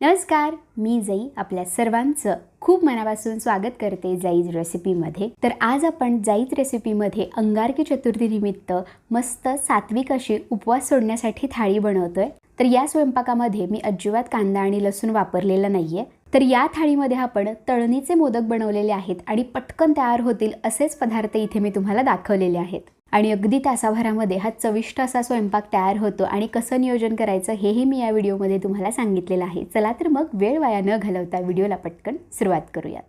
नमस्कार मी जाई आपल्या सर्वांचं खूप मनापासून स्वागत करते जाईज रेसिपीमध्ये. तर आज आपण जाईज रेसिपीमध्ये अंगारकी चतुर्थी निमित्त मस्त सात्विक अशी उपवास सोडण्यासाठी थाळी बनवतोय. तर या स्वयंपाकामध्ये मी अजिबात कांदा आणि लसूण वापरलेला नाहीये. तर या थाळीमध्ये आपण तळणीचे मोदक बनवलेले आहेत आणि पटकन तयार होतील असेच पदार्थ इथे मी तुम्हाला दाखवलेले आहेत. आणि अगदी तासाभरामध्ये हा चविष्ट असा स्वयंपाक तयार होतो आणि कसं नियोजन करायचं हेही मी या व्हिडिओमध्ये तुम्हाला सांगितलेलं आहे. चला तर मग वेळ वाया न घालवता व्हिडिओला पटकन सुरुवात करूयात.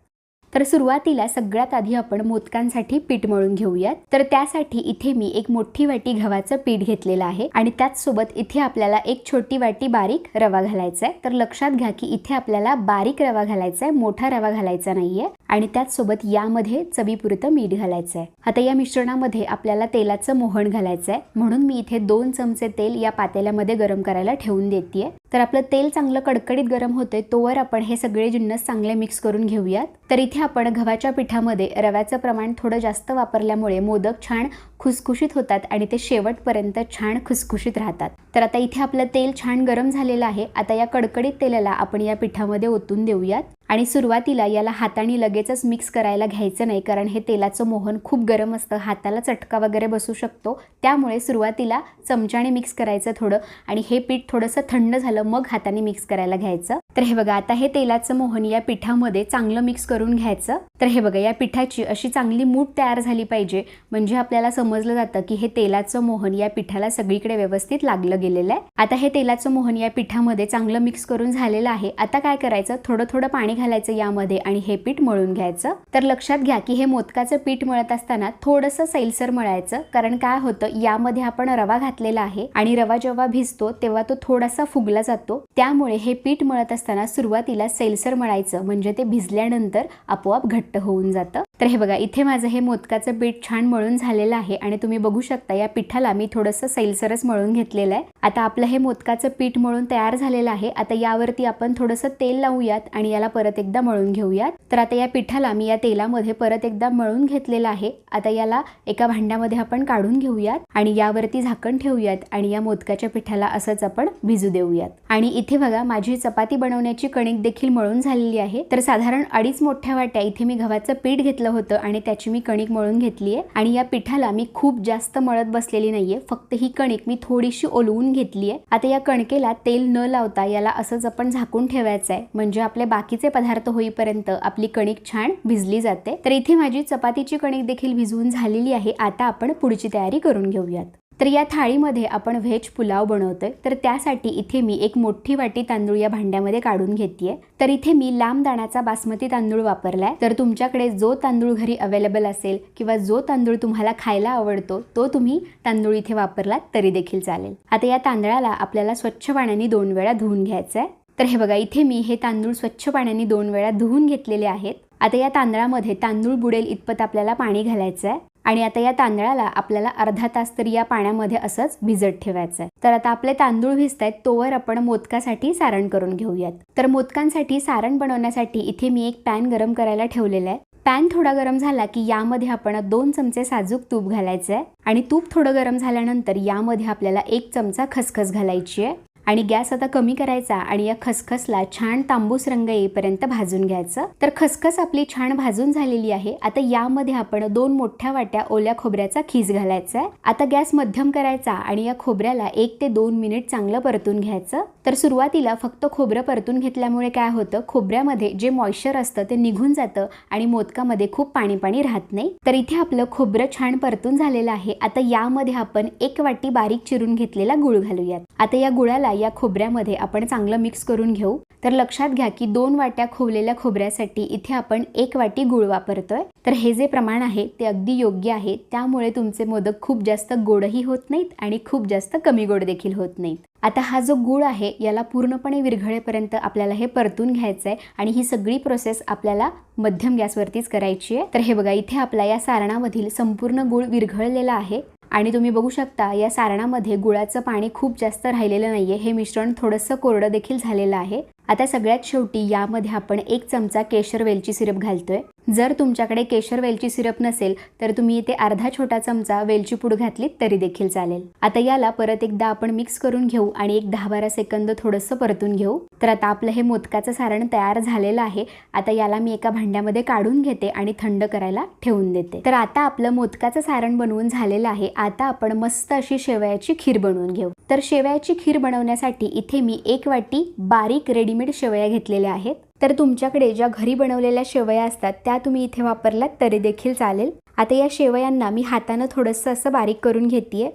तर सुरुवातीला सगळ्यात आधी आपण मोदकांसाठी पीठ मळून घेऊयात. तर त्यासाठी इथे मी एक मोठी वाटी गव्हाचं पीठ घेतलेलं आहे आणि त्याचसोबत इथे आपल्याला एक छोटी वाटी बारीक रवा घालायचा आहे. तर लक्षात घ्या की इथे आपल्याला बारीक रवा घालायचा आहे मोठा रवा घालायचा नाहीये. आणि त्याचसोबत यामध्ये चवीपुरतं मीठ घालायचं आहे आता या मिश्रणामध्ये आपल्याला तेलाचं मोहन घालायचं आहे म्हणून मी इथे दोन चमचे तेल या पातेल्यामध्ये गरम करायला ठेवून देते तर आपलं तेल चांगलं कडकडीत गरम होतंय तोवर आपण हे सगळे जिन्नस चांगले मिक्स करून घेऊयात. तर इथे आपण गव्हाच्या पिठामध्ये रव्याचं प्रमाण थोडं जास्त वापरल्यामुळे मोदक छान खुसखुशीत होतात आणि ते शेवटपर्यंत छान खुसखुशीत राहतात. तर आता इथे आपलं तेल छान गरम झालेलं आहे. आता या कडकडीत तेलाला आपण या पिठामध्ये ओतून देऊयात. आणि सुरुवातीला याला हाताने लगेचच मिक्स करायला घ्यायचं नाही कारण हे तेलाचं मोहन खूप गरम असतं. हाताला चटका वगैरे बसू शकतो. त्यामुळे सुरुवातीला चमच्याने मिक्स करायचं थोडं आणि हे पीठ थोडंसं थंड झालं मग हाताने मिक्स करायला घ्यायचं. तर हे बघा आता हे तेलाचं मोहन या पिठामध्ये चांगलं मिक्स करून घ्यायचं. तर हे बघा या पिठाची अशी चांगली मूठ तयार झाली पाहिजे. म्हणजे आपल्याला समजलं जातं की हे तेलाचं मोहन या पिठाला सगळीकडे व्यवस्थित लागलं गेलेलं आहे. आता हे तेलाचं मोहन या पिठामध्ये चांगलं मिक्स करून झालेलं आहे. आता काय करायचं? थोडं थोडं पाणी घालायचं यामध्ये आणि हे पीठ मळून घ्यायचं. तर लक्षात घ्या की हे मोदकाचं पीठ मळत असताना थोडंसं सैलसर मळायचं. कारण काय होतं? यामध्ये आपण रवा घातलेला आहे आणि रवा जेव्हा भिजतो तेव्हा तो थोडासा फुगला जातो. त्यामुळे हे पीठ मळत असताना सुरुवातीला सैलसर मळायचं. म्हणजे ते भिजल्यानंतर आपोआप घट्ट होऊन जातं. तर हे बघा इथे माझं हे मोदकाचं पीठ छान मळून झालेलं आहे आणि तुम्ही बघू शकता या पिठाला मी थोडंसं सैलसरच मळून घेतलेलं आहे. आता आपलं हे मोदकाचं पीठ मळून तयार झालेलं आहे. आता यावरती आपण थोडंसं तेल लावूयात आणि याला परत एकदा मळून घेऊयात. तर आता या पिठाला मी या तेलामध्ये परत एकदा मळून घेतलेलं आहे. आता याला एका भांड्यामध्ये आपण काढून घेऊयात आणि यावरती झाकण ठेवूयात आणि या मोदकाच्या पिठाला असंच आपण भिजू देऊयात. आणि इथे बघा माझी चपाती बनवण्याची कणिक देखील मळून झालेली आहे. तर साधारण अडीच मोठ्या वाट्या इथे मी गव्हाचं पीठ घेतलं होतं आणि त्याची मी कणिक मळून घेतली आहे आणि या पिठाला मी खूप जास्त मळत बसलेली नाहीये. फक्त ही कणिक मी थोडीशी ओलवून घेतली आहे. आता या कणकेला तेल न लावता याला असंच आपण झाकून ठेवायचं आहे. म्हणजे आपले बाकीचे पदार्थ होईपर्यंत आपली कणिक छान भिजली जाते. तर इथे माझी चपातीची कणिक देखील भिजवून झालेली आहे. आता आपण पुढची तयारी करून घेऊयात. तर या थाळीमध्ये आपण व्हेज पुलाव बनवतो आहे तर त्यासाठी इथे मी एक मोठी वाटी तांदूळ या भांड्यामध्ये काढून घेतलीये तर इथे मी लांब दाण्याचा बासमती तांदूळ वापरलाय. तर तुमच्याकडे जो तांदूळ घरी अवेलेबल असेल किंवा जो तांदूळ तुम्हाला खायला आवडतो तो तुम्ही तांदूळ इथे वापरलात तरी देखील चालेल. आता या तांदळाला आपल्याला स्वच्छ पाण्याने दोन वेळा धुवून घ्यायचं आहे तर हे बघा इथे मी हे तांदूळ स्वच्छ पाण्याने दोन वेळा धुवून घेतलेले आहेत. आता या तांदळामध्ये तांदूळ बुडेल इतपत आपल्याला पाणी घालायचं आहे आणि आता या तांदळाला आपल्याला अर्धा तास तरी या पाण्यामध्ये असंच भिजत ठेवायचं आहे तर आता आपले तांदूळ भिजत आहेत तोवर आपण मोदकासाठी सारण करून घेऊयात. तर मोदकांसाठी सारण बनवण्यासाठी इथे मी एक पॅन गरम करायला ठेवलेला आहे. पॅन थोडा गरम झाला की यामध्ये आपण दोन चमचे साजूक तूप घालायचं आहे आणि तूप थोडं गरम झाल्यानंतर यामध्ये आपल्याला एक चमचा खसखस घालायची आहे आणि गॅस आता कमी करायचा आणि या खसखसला छान तांबूस रंग येईपर्यंत भाजून घ्यायचं. तर खसखस आपली छान भाजून झालेली आहे. आता यामध्ये आपण दोन मोठ्या वाट्या ओल्या खोबऱ्याचा खीस घालायचा आहे आता गॅस मध्यम करायचा आणि या खोबऱ्याला एक ते दोन मिनिट चांगलं परतून घ्यायचं. तर सुरुवातीला फक्त खोबरं परतून घेतल्यामुळे काय होतं? खोबऱ्यामध्ये जे मॉइश्चर असतं ते निघून जातं आणि मोदकामध्ये खूप पाणी पाणी राहत नाही. तर इथे आपलं खोबरं छान परतून झालेलं आहे. आता यामध्ये आपण एक वाटी बारीक चिरून घेतलेला गुळ घालूयात. आता या गुळाला या खोबऱ्यामध्ये आपण चांगलं मिक्स करून घेऊ. तर लक्षात घ्या की दोन वाट्या खोवलेल्या खोबऱ्यासाठी इथे आपण एक वाटी गुळ वापरतोय. तर हे जे प्रमाण आहे ते अगदी योग्य आहे. त्यामुळे तुमचे मोदक खूप जास्त गोडही होत नाहीत आणि खूप जास्त कमी गोड देखील होत नाहीत. आता हा जो गुळ आहे याला पूर्णपणे विरघळेपर्यंत आपल्याला हे परतून घ्यायचं आहे आणि ही सगळी प्रोसेस आपल्याला मध्यम गॅसवरतीच करायची आहे. तर हे बघा इथे आपला या सारणामधील संपूर्ण गुळ विरघळलेला आहे. आणि तुम्ही बघू शकता या सारणामध्ये गुळाचं पाणी खूप जास्त राहिलेलं नाहीये. हे मिश्रण थोडंसं कोरडं देखील झालेलं आहे. आता सगळ्यात शेवटी यामध्ये आपण एक चमचा केशर वेलची सिरप घालतोय. जर तुमच्याकडे केशर वेलची सिरप नसेल तर तुम्ही इथे अर्धा छोटा चमचा वेलची पूड घातली तरी देखील चालेल. आता याला परत एकदा आपण मिक्स करून घेऊ आणि एक दहा बारा सेकंद थोडंसं परतून घेऊ. तर आता आपलं हे मोदकाचं सारण तयार झालेलं आहे. आता याला मी एका भांड्यामध्ये काढून घेते आणि थंड करायला ठेवून देते. तर आता आपलं मोदकाचं सारण बनवून झालेलं आहे. आता आपण मस्त अशी शेवयाची खीर बनवून घेऊ. तर शेवयाची खीर बनवण्यासाठी इथे मी एक वाटी बारीक रेडीमेड शेवया घेतलेल्या आहेत. तर तुमच्याकडे ज्या घरी बनवलेल्या शेवया असतात त्या तुम्ही इथे वापरलात तरी देखील चालेल. आता या शेवयांना मी हातानं थोडंसं असं बारीक करून घेते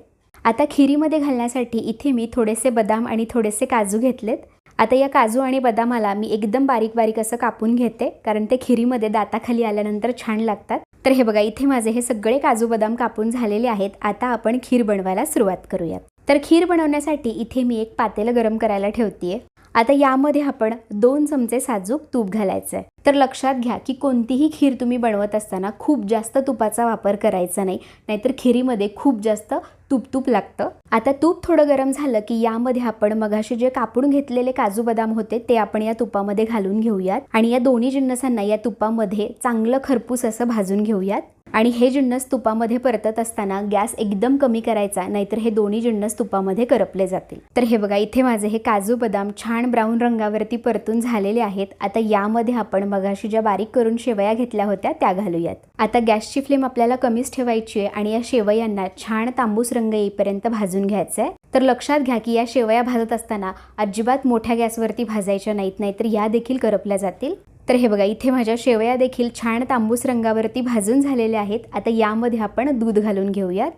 आता खिरीमध्ये घालण्यासाठी इथे मी थोडेसे बदाम आणि थोडेसे काजू घेतलेत. आता या काजू आणि बदामाला मी एकदम बारीक बारीक असं कापून घेते कारण ते खिरीमध्ये दाताखाली आल्यानंतर छान लागतात. तर हे बघा इथे माझे हे सगळे काजू बदाम कापून झालेले आहेत. आता आपण खीर बनवायला सुरुवात करूयात. तर खीर बनवण्यासाठी इथे मी एक पातेलं गरम करायला ठेवतीये. आता यामध्ये आपण दोन चमचे साजूक तूप घालायचं आहे तर लक्षात घ्या की कोणतीही खीर तुम्ही बनवत असताना खूप जास्त तुपाचा वापर करायचा नाही. नाहीतर खिरीमध्ये खूप जास्त तूप तूप लागतं. आता तूप थोडं गरम झालं की यामध्ये आपण मगाशी जे कापून घेतलेले काजू बदाम होते ते आपण या तुपामध्ये घालून घेऊयात. आणि या दोन्ही जिन्नसांना या तुपामध्ये चांगलं खरपूस असं भाजून घेऊयात. आणि हे जिन्नस तुपामध्ये परतत असताना गॅस एकदम कमी करायचा नाहीतर हे दोन्ही जिन्नस तुपामध्ये करपले जातील. तर हे बघा इथे माझे हे काजू बदाम छान ब्राऊन रंगावरती परतून झालेले आहेत. आता यामध्ये आपण मगाशी ज्या बारीक करून शेवया घेतल्या होत्या त्या घालूयात. आता गॅसची फ्लेम आपल्याला कमीच ठेवायची आहे आणि या शेवयांना छान तांबूस रंग येईपर्यंत भाजून घ्यायचं आहे. तर लक्षात घ्या की या शेवया भाजत असताना अजिबात मोठ्या गॅसवरती भाजायच्या नाहीत नाहीतर या देखील करपल्या जातील. तर हे बघा इथे माझ्या शेवया देखील छान तांबूस रंगावरती भाजून झालेल्या आहेत. आता यामध्ये आपण दूध घालून घेऊयात.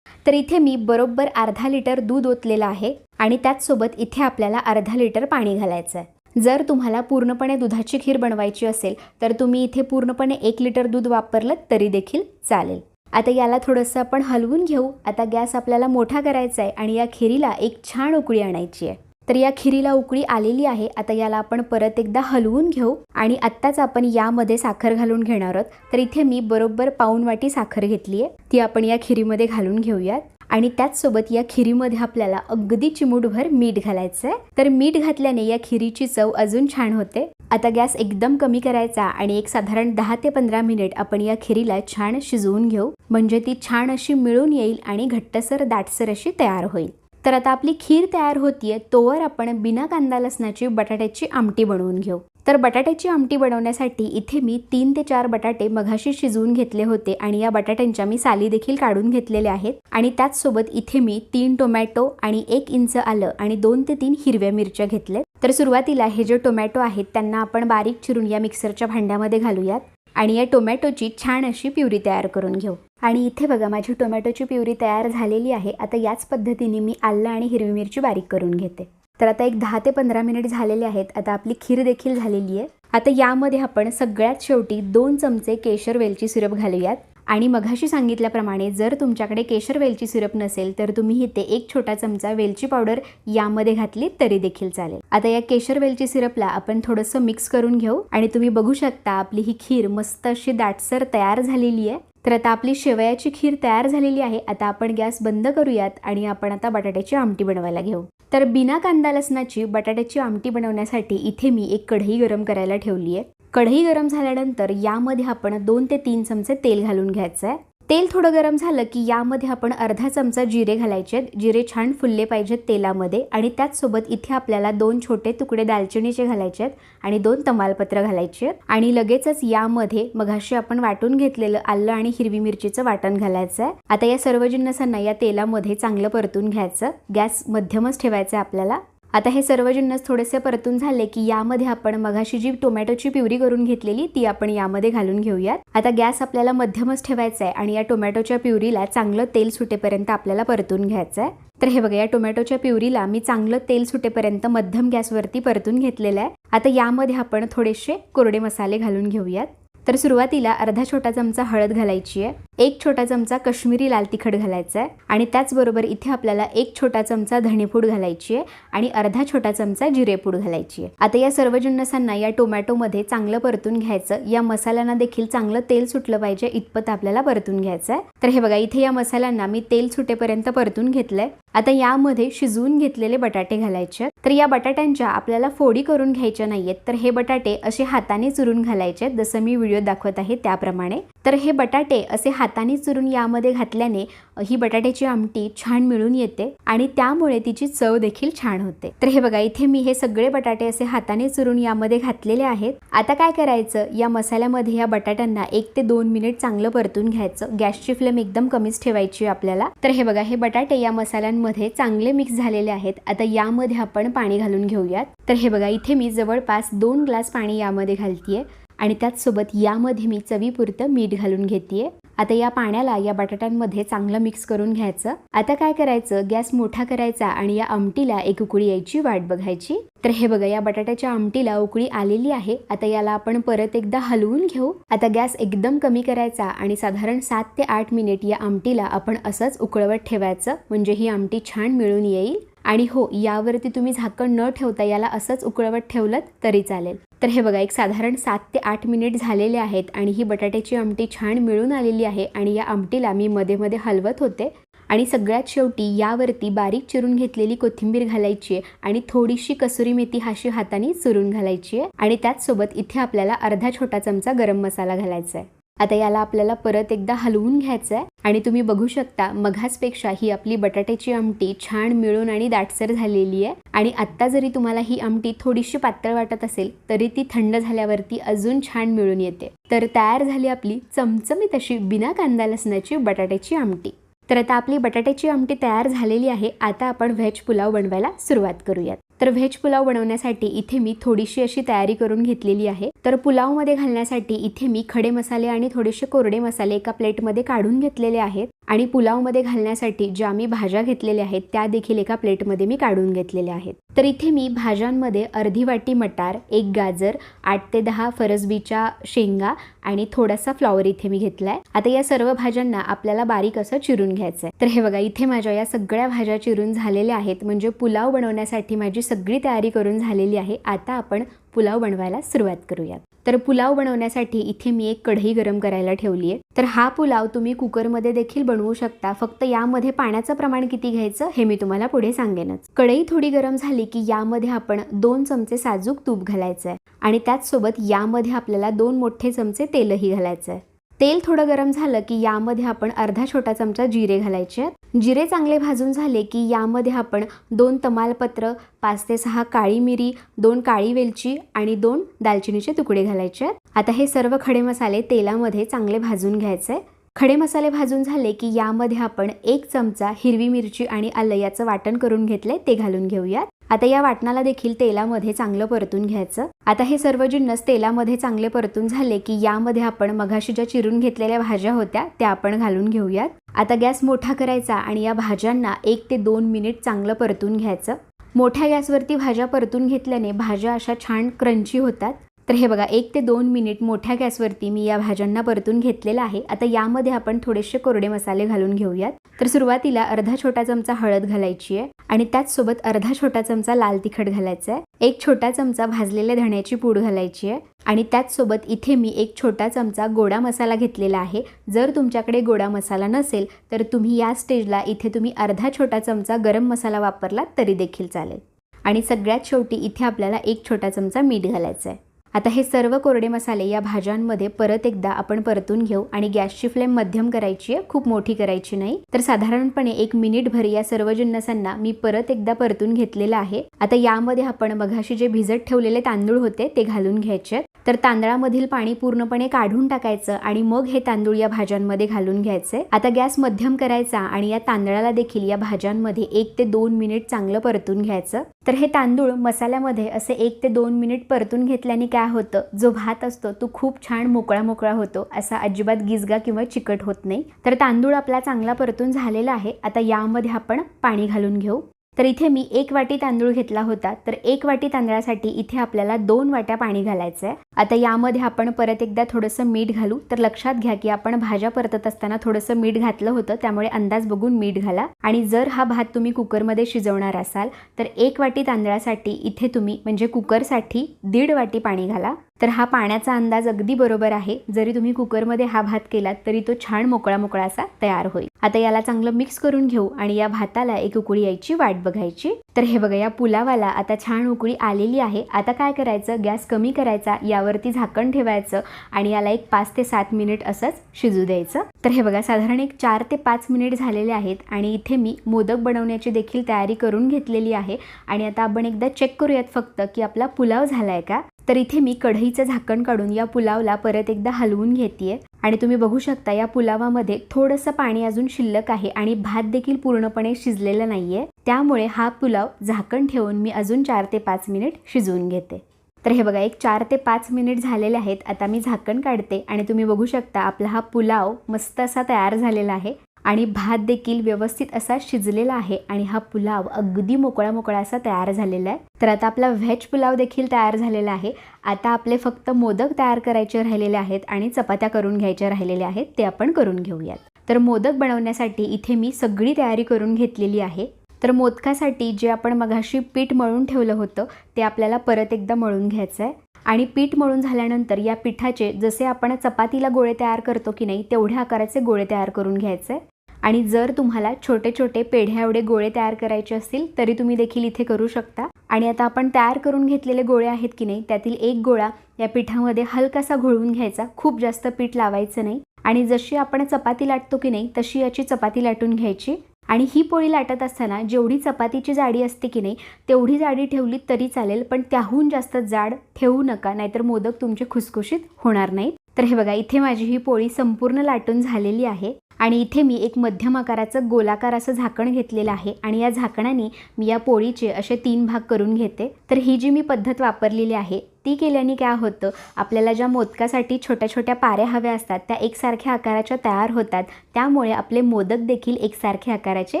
तर इथे मी बरोबर अर्धा लिटर दूध ओतलेलं आहे आणि त्याचसोबत इथे आपल्याला अर्धा लिटर पाणी घालायचं आहे. जर तुम्हाला पूर्णपणे दुधाची खीर बनवायची असेल तर तुम्ही इथे पूर्णपणे एक लिटर दूध वापरलं तरी देखील चालेल. आता याला थोडंसं आपण हलवून घेऊ. आता गॅस आपल्याला मोठा करायचा आहे आणि या खिरीला एक छान उकळी आणायची आहे. तर या खिरीला उकळी आलेली आहे. आता याला आपण परत एकदा हलवून घेऊ. आणि आत्ताच आपण यामध्ये साखर घालून घेणार आहोत. तर इथे मी बरोबर पाऊण वाटी साखर घेतली आहे ती आपण या खिरीमध्ये घालून घेऊयात. आणि त्याचसोबत या खिरीमध्ये आपल्याला अगदी चिमूटभर मीठ घालायचं आहे तर मीठ घातल्याने या खिरीची चव अजून छान होते. आता गॅस एकदम कमी करायचा आणि एक साधारण दहा ते पंधरा मिनिट आपण या खिरीला छान शिजवून घेऊ. म्हणजे ती छान अशी मिळून येईल आणि घट्टसर दाटसर अशी तयार होईल. तर आता आपली खीर तयार होतीये तोवर आपण बिना कांदा लसणाची बटाट्याची आमटी बनवून घेऊ. तर बटाट्याची आमटी बनवण्यासाठी इथे मी तीन ते चार बटाटे मघाशी शिजवून घेतले होते आणि या बटाट्यांच्या मी साली देखील काढून घेतलेल्या आहेत. आणि त्याचसोबत इथे मी तीन टोमॅटो आणि एक इंच आलं आणि दोन ते तीन हिरव्या मिरच्या घेतल्या. तर सुरुवातीला हे जे टोमॅटो आहेत त्यांना आपण बारीक चिरून या मिक्सरच्या भांड्यामध्ये घालूयात आणि या टोमॅटोची छान अशी प्युरी तयार करून घेऊ. आणि इथे बघा माझी टोमॅटोची प्युरी तयार झालेली आहे. आता याच पद्धतीने मी आलं आणि हिरवी मिरची बारीक करून घेते. तर आता एक दहा ते पंधरा मिनिट झालेले आहेत. आता आपली खीर देखील झालेली आहे. आता यामध्ये आपण सगळ्यात शेवटी दोन चमचे केशर वेलची सिरप घालूयात. आणि मघाशी सांगितल्याप्रमाणे जर तुमच्याकडे केशर वेलची सिरप नसेल तर तुम्ही इथे एक छोटा चमचा वेलची पावडर यामध्ये घातली तरी देखील चालेल. आता या केशर वेलची सिरपला आपण थोडंसं मिक्स करून घेऊ. आणि तुम्ही बघू शकता आपली ही खीर मस्त अशी दाटसर तयार झालेली आहे. तर आता आपली शेवयाची खीर तयार झालेली आहे. आता आपण गॅस बंद करूयात आणि आपण आता बटाट्याची आमटी बनवायला घेऊ. तर बिना कांदा लसणाची बटाट्याची आमटी बनवण्यासाठी इथे मी एक कढई गरम करायला ठेवली आहे कढई गरम झाल्यानंतर यामध्ये आपण दोन ते तीन चमचे तेल घालून घ्यायचं आहे तेल थोडं गरम झालं की यामध्ये आपण अर्धा चमचा जिरे घालायचे आहेत. जिरे छान फुलले पाहिजेत तेलामध्ये आणि त्याचसोबत इथे आपल्याला दोन छोटे तुकडे दालचिनीचे घालायचे आहेत आणि दोन तमालपत्र घालायचे आहेत. आणि लगेचच यामध्ये मघाशी आपण वाटून घेतलेलं आलं आणि हिरवी मिरचीचं वाटण घालायचं आहे. आता या सर्व जिन्नसांना या तेलामध्ये चांगलं परतून घ्यायचं. गॅस मध्यमच ठेवायचं आहे आपल्याला. आता हे सर्व जिन्नस थोडेसे परतून झाले की यामध्ये आपण मघाशी जी टोमॅटोची प्युरी करून घेतलेली ती आपण यामध्ये घालून घेऊयात. आता गॅस आपल्याला मध्यमच ठेवायचा आहे आणि या टोमॅटोच्या प्युरीला चांगलं तेल सुटेपर्यंत आपल्याला परतून घ्यायचं आहे. तर हे बघा या टोमॅटोच्या प्युरीला मी चांगलं तेल सुटेपर्यंत मध्यम गॅसवरती परतून घेतलेलं आहे. आता यामध्ये आपण थोडेसे कोरडे मसाले घालून घेऊयात. तर सुरुवातीला अर्धा छोटा चमचा हळद घालायची आहे एक छोटा चमचा कश्मीरी लाल तिखट घालायचा आहे आणि त्याचबरोबर इथे आपल्याला एक छोटा चमचा धणेपूड घालायची आहे आणि अर्धा छोटा चमचा जिरेपूड घालायची आहे. आता या सर्व जिन्नसांना या टोमॅटोमध्ये चांगलं परतून घ्यायचं. या मसाल्यांना देखील चांगलं तेल सुटलं पाहिजे इतपत आपल्याला परतून घ्यायचं आहे. तर हे बघा इथे या मसाल्यांना मी तेल सुटेपर्यंत परतून घेतलंय. आता यामध्ये शिजवून घेतलेले बटाटे घालायचे तर या बटाट्यांच्या आपल्याला फोडी करून घ्यायच्या नाहीयेत. तर हे बटाटे असे हाताने चुरून घालायचे आहेत, जसं मी व्हिडिओ दाखवत आहे त्याप्रमाणे. तर हे बटाटे असे हाताने चुरून यामध्ये घातल्याने ही बटाट्याची आमटी छान मिळून येते आणि त्यामुळे तिची चव देखील छान होते. तर हे बघा इथे मी हे सगळे बटाटे असे हाताने चुरून यामध्ये घातलेले आहेत. आता काय करायचं? या मसाल्यामध्ये या बटाट्यांना एक ते दोन मिनिट चांगलं परतून घ्यायचं. गॅसची फ्लेम एकदम कमीच ठेवायची आपल्याला. तर हे बघा हे बटाटे या मसाल्यांमध्ये चांगले मिक्स झालेले आहेत. आता यामध्ये आपण पाणी घालून घेऊयात. तर हे बघा इथे मी जवळपास दोन ग्लास पाणी यामध्ये घालतीये. आणि त्याचसोबत यामध्ये मी चवीपुरतं मीठ घालून घेते आता या पाण्याला या बटाट्यांमध्ये चांगलं मिक्स करून घ्यायचं. आता काय करायचं? गॅस मोठा करायचा आणि या आमटीला एक उकळी यायची वाट बघायची. तर हे बघा या बटाट्याच्या आमटीला उकळी आलेली आहे. आता याला आपण परत एकदा हलवून घेऊ. आता गॅस एकदम कमी करायचा आणि साधारण सात ते आठ मिनिट या आमटीला आपण असंच उकळवत ठेवायचं म्हणजे ही आमटी छान मिळून येईल. आणि हो यावरती तुम्ही झाकण न ठेवता याला असंच उकळवत ठेवलं तरी चालेल. तर हे बघा एक साधारण सात ते आठ मिनिट झालेले आहेत आणि ही बटाट्याची आमटी छान मिळून आलेली आहे आणि या आमटीला मी मध्ये मध्ये हलवत होते. आणि सगळ्यात शेवटी यावरती बारीक चिरून घेतलेली कोथिंबीर घालायची आहे आणि थोडीशी कसुरी मेथी हाशी हाताने चुरून घालायची आहे. आणि त्याचसोबत इथे आपल्याला अर्धा छोटा चमचा गरम मसाला घालायचा आहे. आता याला आपल्याला परत एकदा हलवून घ्यायचं आहे आणि तुम्ही बघू शकता मघासपेक्षा ही आपली बटाट्याची आमटी छान मिळून आणि दाटसर झालेली आहे. आणि आत्ता जरी तुम्हाला ही आमटी थोडीशी पातळ वाटत असेल तरी ती थंड झाल्यावरती अजून छान मिळून येते. तर तयार झाली आपली चमचमीत अशी बिना कांदा लसणाची बटाट्याची आमटी. तर आता आपली बटाट्याची आमटी तयार झालेली आहे. आता आपण व्हेज पुलाव बनवायला सुरुवात करूयात. तर व्हेज पुलाव बनवण्यासाठी इथे मी थोडीशी अशी तयारी करून घेतलेली आहे. तर पुलावमध्ये घालण्यासाठी इथे मी खडे मसाले आणि थोडेसे कोरडे मसाले एका प्लेटमध्ये काढून घेतलेले आहेत आणि पुलावमध्ये घालण्यासाठी ज्या मी भाज्या घेतलेल्या आहेत त्या देखील एका प्लेटमध्ये मी काढून घेतलेल्या आहेत. तर इथे मी भाज्यांमध्ये अर्धी वाटी मटार एक गाजर आठ ते दहा फरसबीच्या शेंगा आणि थोडासा फ्लॉवर इथे मी घेतलाय. आता या सर्व भाज्यांना आपल्याला बारीक असं चिरून घ्यायचं आहे तर हे बघा इथे माझ्या या सगळ्या भाज्या चिरून झालेल्या आहेत. म्हणजे पुलाव बनवण्यासाठी माझी सगळी तयारी करून झालेली आहे. आता आपण पुलाव बनवायला सुरुवात करूयात. तर पुलाव बनवण्यासाठी इथे मी एक कढई गरम करायला ठेवली आहे तर हा पुलाव तुम्ही कुकरमध्ये देखील बनवू शकता. फक्त यामध्ये पाण्याचं प्रमाण किती घ्यायचं हे मी तुम्हाला पुढे सांगेनच. कढई थोडी गरम झाली की यामध्ये आपण दोन चमचे साजूक तूप घालायचं आहे आणि त्याचसोबत यामध्ये आपल्याला दोन मोठे चमचे तेलही घालायचं आहे तेल थोडं गरम झालं की यामध्ये आपण अर्धा छोटा चमचा जिरे घालायचे आहेत. जिरे चांगले भाजून झाले की यामध्ये आपण दोन तमालपत्र पाच ते सहा काळी मिरी दोन काळी वेलची आणि दोन दालचिनीचे तुकडे घालायचे आहेत. आता हे सर्व खडे मसाले तेलामध्ये चांगले भाजून घ्यायचे खडे मसाले भाजून झाले की यामध्ये आपण एक चमचा हिरवी मिरची आणि आलं याचं वाटण करून घेतलंय ते घालून घेऊयात. आता या वाटणाला देखील तेलामध्ये चांगलं परतून घ्यायचं. आता हे सर्व जिन्नस तेलामध्ये चांगले परतून झाले की यामध्ये आपण मघाशी ज्या चिरून घेतलेल्या भाज्या होत्या त्या आपण घालून घेऊयात. आता गॅस मोठा करायचा आणि या भाज्यांना एक ते दोन मिनिट चांगलं परतून घ्यायचं. मोठ्या गॅसवरती भाज्या परतून घेतल्याने भाज्या अशा छान क्रंची होतात. तर हे बघा एक ते दोन मिनिट मोठ्या गॅसवरती मी या भाज्यांना परतून घेतलेलं आहे. आता यामध्ये आपण थोडेसे कोरडे मसाले घालून घेऊयात. तर सुरुवातीला अर्धा छोटा चमचा हळद घालायची आहे आणि त्याचसोबत अर्धा छोटा चमचा लाल तिखट घालायचा आहे. एक छोटा चमचा भाजलेल्या धण्याची पूड घालायची आहे. आणि त्याचसोबत इथे मी एक छोटा चमचा गोडा मसाला घेतलेला आहे. जर तुमच्याकडे गोडा मसाला नसेल तर तुम्ही या स्टेजला इथे तुम्ही अर्धा छोटा चमचा गरम मसाला वापरला तरी देखील चालेल. आणि सगळ्यात शेवटी इथे आपल्याला एक छोटा चमचा मीठ घालायचं आहे. आता हे सर्व कोरडे मसाले या भाज्यांमध्ये परत एकदा आपण परतून घेऊ आणि गॅसची फ्लेम मध्यम करायची आहे खूप मोठी करायची नाही. तर साधारणपणे एक मिनिटभर या सर्व जिन्नसांना मी परत एकदा परतून घेतलेलं आहे. आता यामध्ये आपण मघाशी जे भिजत ठेवलेले तांदूळ होते ते घालून घ्यायचे तर तांदळामधील पाणी पूर्णपणे काढून टाकायचं आणि मग हे तांदूळ या भाज्यांमध्ये घालून घ्यायचे. आता गॅस मध्यम करायचा आणि या तांदळाला देखील या भाज्यांमध्ये एक ते दोन मिनिट चांगलं परतून घ्यायचं. तर हे तांदूळ मसाल्यामध्ये असे एक ते दोन मिनिट परतून घेतल्याने काय होतं? जो भात असतो तो खूप छान मोकळा मोकळा होतो असा अजिबात गिजगा किंवा चिकट होत नाही. तर तांदूळ आपला चांगला परतून झालेला आहे. आता यामध्ये आपण पाणी घालून घेऊ. तर इथे मी एक वाटी तांदूळ घेतला होता. तर एक वाटी तांदळासाठी इथे आपल्याला दोन वाट्या पाणी घालायचं आहे आता यामध्ये आपण परत एकदा थोडंसं मीठ घालू. तर लक्षात घ्या की आपण भाज्या परतत असताना थोडंसं मीठ घातलं होतं. त्यामुळे अंदाज बघून मीठ घाला. आणि जर हा भात तुम्ही कुकरमध्ये शिजवणार असाल तर एक वाटी तांदळासाठी इथे तुम्ही म्हणजे कुकरसाठी दीड वाटी पाणी घाला. तर हा पाण्याचा अंदाज अगदी बरोबर आहे. जरी तुम्ही कुकरमध्ये हा भात केलात तरी तो छान मोकळा मोकळा असा तयार होईल. आता याला चांगलं मिक्स करून घेऊ आणि या भाताला एक उकळी यायची वाट बघायची. तर हे बघा या पुलावाला आता छान उकळी आलेली आहे. आता काय करायचं? गॅस कमी करायचा यावरती झाकण ठेवायचं आणि याला एक पाच ते सात मिनिट असंच शिजू द्यायचं. तर हे बघा साधारण एक चार ते पाच मिनिट झालेले आहेत आणि इथे मी मोदक बनवण्याची देखील तयारी करून घेतलेली आहे. आणि आता आपण एकदा चेक करूयात फक्त की आपला पुलाव झालाय का? तर इथे मी कढई कढईचं झाकण काढून या पुलावला परत एकदा हलवून घेतेय. आणि तुम्ही बघू शकता या पुलावामध्ये थोडंसं पाणी अजून शिल्लक आहे आणि भात देखील पूर्णपणे शिजलेला नाहीये. त्यामुळे हा पुलाव झाकण ठेवून मी अजून चार ते पाच मिनिट शिजवून घेते. तर हे बघा एक चार ते पाच मिनिट झालेले आहेत. आता मी झाकण काढते आणि तुम्ही बघू शकता आपला हा पुलाव मस्त असा तयार झालेला आहे. आणि भात देखील व्यवस्थित असा शिजलेला आहे आणि हा पुलाव अगदी मोकळा मोकळा असा तयार झालेला आहे. तर आता आपला व्हेज पुलाव देखील तयार झालेला आहे. आता आपले फक्त मोदक तयार करायचे राहिलेले आहेत आणि चपात्या करून घ्यायच्या राहिलेल्या आहेत ते आपण करून घेऊयात. तर मोदक बनवण्यासाठी इथे मी सगळी तयारी करून घेतलेली आहे. तर मोदकासाठी जे आपण मघाशी पीठ मळून ठेवलं होतं ते आपल्याला परत एकदा मळून घ्यायचं आहे आणि पीठ मळून झाल्यानंतर या पिठाचे जसे आपण चपातीला गोळे तयार करतो की नाही तेवढ्या आकाराचे गोळे तयार करून घ्यायचे. आणि जर तुम्हाला छोटे छोटे पेढ्या एवढे गोळे तयार करायचे असतील तरी तुम्ही देखील इथे करू शकता. आणि आता आपण तयार करून घेतलेले गोळे आहेत की नाही त्यातील एक गोळा या पिठामध्ये हलकासा घोळवून घ्यायचा. खूप जास्त पीठ लावायचं नाही. आणि जशी आपण चपाती लाटतो की नाही तशी याची चपाती लाटून घ्यायची. आणि ही पोळी लाटत असताना जेवढी चपातीची जाडी असते की नाही तेवढी जाडी ठेवली तरी चालेल पण त्याहून जास्त जाड ठेवू नका नाहीतर मोदक तुमचे खुसखुशीत होणार नाहीत. तर हे बघा इथे माझी ही पोळी संपूर्ण लाटून झालेली आहे आणि इथे मी एक मध्यम आकाराचं गोलाकार असं झाकण घेतलेलं आहे आणि या झाकणाने मी या पोळीचे असे तीन भाग करून घेते. तर ही जी मी पद्धत वापरलेली आहे ती केल्याने काय होतं? आपल्याला ज्या मोदकासाठी छोट्या छोट्या पाऱ्या हव्या असतात त्या एकसारख्या आकाराच्या तयार होतात. त्यामुळे आपले मोदक देखील एकसारख्या आकाराचे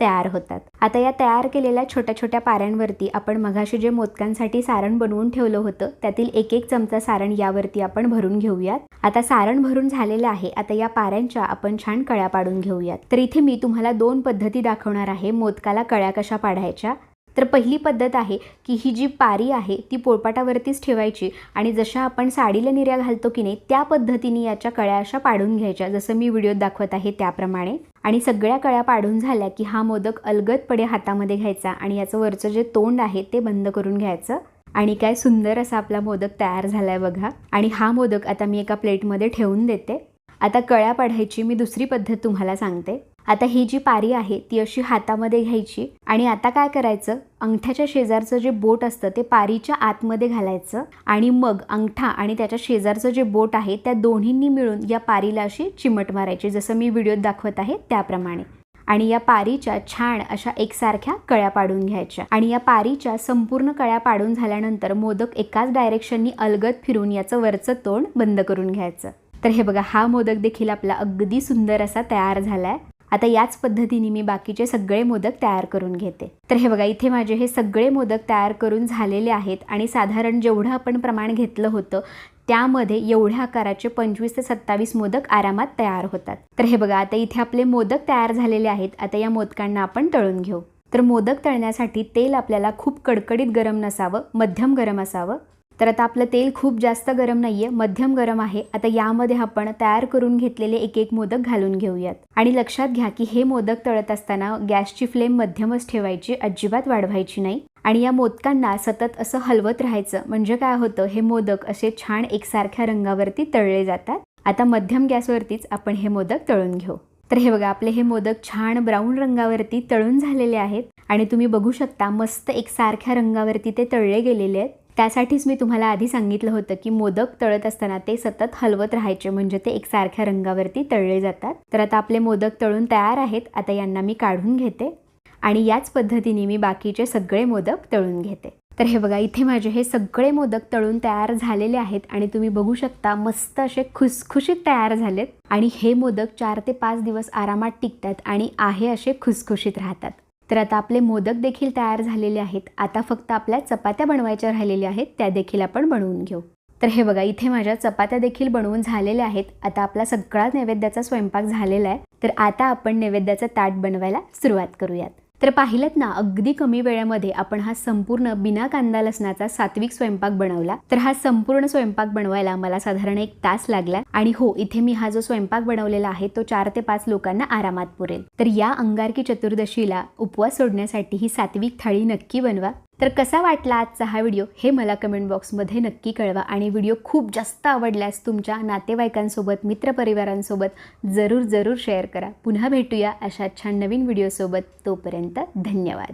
तयार होतात. आता या तयार केलेल्या छोट्या छोट्या पाऱ्यांवरती आपण मघाशी जे मोदकांसाठी सारण बनवून ठेवलं होतं त्यातील एक एक चमचा सारण यावरती आपण भरून घेऊयात. आता सारण भरून झालेलं आहे. आता या पाऱ्यांच्या आपण छान कळ्या पाडून घेऊयात. तर इथे मी तुम्हाला दोन पद्धती दाखवणार आहे मोदकाला कळ्या कशा पाडायच्या. तर पहिली पद्धत आहे की ही जी पारी आहे ती पोळपाटावरतीच ठेवायची आणि जशा आपण साडीला निर्या घालतो की नाही त्या पद्धतीने याच्या कळ्या अशा पाडून घ्यायच्या जसं मी व्हिडिओत दाखवत आहे त्याप्रमाणे. आणि सगळ्या कळ्या पाडून झाल्या की हा मोदक अलगदपणे हातामध्ये घ्यायचा आणि याचं वरचं जे तोंड आहे ते बंद करून घ्यायचं. आणि काय सुंदर असा आपला मोदक तयार झालाय बघा. आणि हा मोदक आता मी एका प्लेटमध्ये ठेवून देते. आता कळ्या पाडायची मी दुसरी पद्धत तुम्हाला सांगते. आता ही जी पारी आहे ती अशी हातामध्ये घ्यायची आणि आता काय करायचं? अंगठ्याच्या शेजारचं जे बोट असतं ते पारीच्या आतमध्ये घालायचं आणि मग अंगठा आणि त्याच्या शेजारचं जे बोट आहे त्या दोन्हींनी मिळून या पारीला अशी चिमट मारायची जसं मी व्हिडिओत दाखवत आहे त्याप्रमाणे. आणि या पारीच्या छान अशा एकसारख्या कळ्या पाडून घ्यायच्या आणि या पारीच्या संपूर्ण कळ्या पाडून झाल्यानंतर मोदक एकाच डायरेक्शननी अलगद फिरून याचं वरचं तोंड बंद करून घ्यायचं. तर हे बघा हा मोदक देखील आपला अगदी सुंदर असा तयार झाला आहे आता याच पद्धतीने मी बाकीचे सगळे मोदक तयार करून घेते. तर हे बघा इथे माझे हे सगळे मोदक तयार करून झालेले आहेत आणि साधारण जेवढं आपण प्रमाण घेतलं होतं त्यामध्ये एवढ्या आकाराचे पंचवीस ते सत्तावीस मोदक आरामात तयार होतात. तर हे बघा आता इथे आपले मोदक तयार झालेले आहेत. आता या मोदकांना आपण तळून घेऊ. तर मोदक तळण्यासाठी तेल आपल्याला खूप कडकडीत गरम नसावं मध्यम गरम असावं. तर आता आपलं तेल खूप जास्त गरम नाहीये मध्यम गरम आहे. आता यामध्ये आपण तयार करून घेतलेले एक एक मोदक घालून घेऊयात. आणि लक्षात घ्या की हे मोदक तळत असताना गॅसची फ्लेम मध्यमच ठेवायची अजिबात वाढवायची नाही. आणि या मोदकांना सतत असं हलवत राहायचं म्हणजे काय होतं हे मोदक असे छान एकसारख्या रंगावरती तळले जातात. आता मध्यम गॅसवरतीच आपण हे मोदक तळून घेऊ. तर हे बघा आपले हे मोदक छान ब्राऊन रंगावरती तळून झालेले आहेत. आणि तुम्ही बघू शकता मस्त एकसारख्या रंगावरती ते तळले गेलेले आहेत. त्यासाठीच मी तुम्हाला आधी सांगितलं होतं की मोदक तळत असताना ते सतत हलवत राहायचे म्हणजे ते एकसारख्या रंगावरती तळले जातात. तर आता आपले मोदक तळून तयार आहेत आता यांना मी काढून घेते आणि याच पद्धतीने मी बाकीचे सगळे मोदक तळून घेते. तर हे बघा इथे माझे हे सगळे मोदक तळून तयार झालेले आहेत आणि तुम्ही बघू शकता मस्त असे खुसखुशीत तयार झालेत आणि हे मोदक चार ते पाच दिवस आरामात टिकतात आणि आहे असे खुसखुशीत राहतात. तर आता आपले मोदक देखील तयार झालेले आहेत. आता फक्त आपल्या चपात्या बनवायच्या राहिलेल्या आहेत. त्या देखील आपण बनवून घेऊ. तर हे बघा इथे माझ्या चपात्या देखील बनवून झालेल्या आहेत. आता आपला सगळा नैवेद्याचा स्वयंपाक झालेला आहे. तर आता आपण नैवेद्याचं ताट बनवायला सुरुवात करूयात. तर पाहिलं ना अगदी कमी वेळेमध्ये आपण हा संपूर्ण बिना कांदा लसणाचा सात्विक स्वयंपाक बनवला. तर हा संपूर्ण स्वयंपाक बनवायला मला साधारण एक तास लागला. आणि हो इथे मी हा जो स्वयंपाक बनवलेला आहे तो चार ते पाच लोकांना आरामात पुरेल. तर या अंगारकी चतुर्दशीला उपवास सोडण्यासाठी ही सात्विक थाळी नक्की बनवा. तर कसा वाटला आजचा हा व्हिडिओ हे मला कमेंट बॉक्समध्ये नक्की कळवा. आणि व्हिडिओ खूप जास्त आवडल्यास तुमच्या नातेवाईकांसोबत मित्रपरिवारांसोबत जरूर जरूर शेअर करा. पुन्हा भेटूया अशा छान नवीन व्हिडिओसोबत तोपर्यंत धन्यवाद.